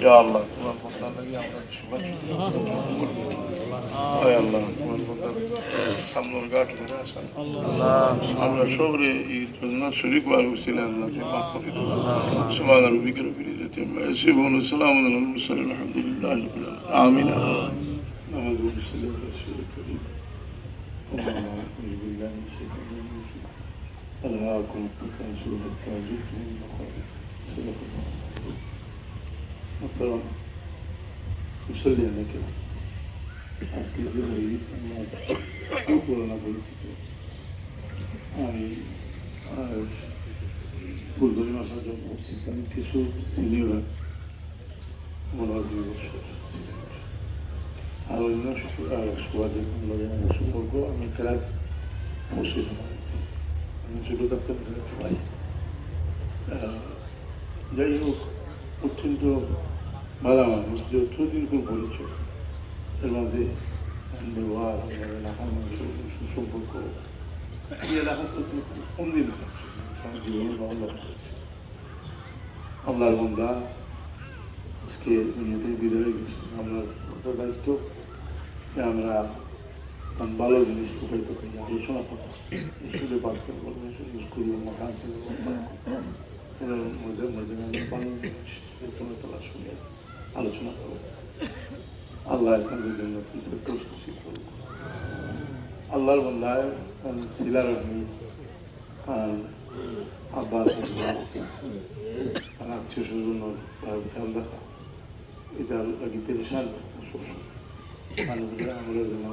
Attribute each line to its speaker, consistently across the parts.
Speaker 1: ইয়া আল্লাহ তোমার কথা লাগে আমরা সবাই আয় আল্লাহ তোমার কথা সামনের গাঠ করে ألهاكم التكاثر حتى زرتم المقابر صدق الله محترم يصلي عليك আজকে যে হই আমার পুরোনো পরিচিত আমি ফুলদরি মাসা যখন করছিলাম কিছু সিনিয়ররা মনে হয় দুই বছর আর অন্য সবাই সম্পর্ক আমি খেলার অবশ্যই থাকতাম সবাই যাই হোক অত্যন্ত ভালো মানুষ যে অত্যধিক পরিচয় এর মাঝে ব্যবহার এলাকার মানুষের সুসম্পর্ক কম দিন ভালো আল্লাহর বন্ধা আজকে দুনিয়াতে বিদায় গেছি আমরা দায়িত্ব যে আমরা ভালো জিনিস উপকৃত করি, আলোচনা করি স্কুলে পাঠ্য করব স্কুল মাকাশে মধ্যে মধ্যে ভালো জিনিস তোলা শুনে আলোচনা করব। আল্লাহ এখানের জন্য খুশি করব আল্লাহর বন্ধায় শিলার আব্বার আত্মীয় স্বজন খেয়াল রাখা। এটা লাগি পেরেশান মানুষরা, আমরা কারণ আব্বা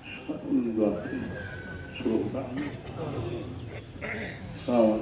Speaker 1: কাম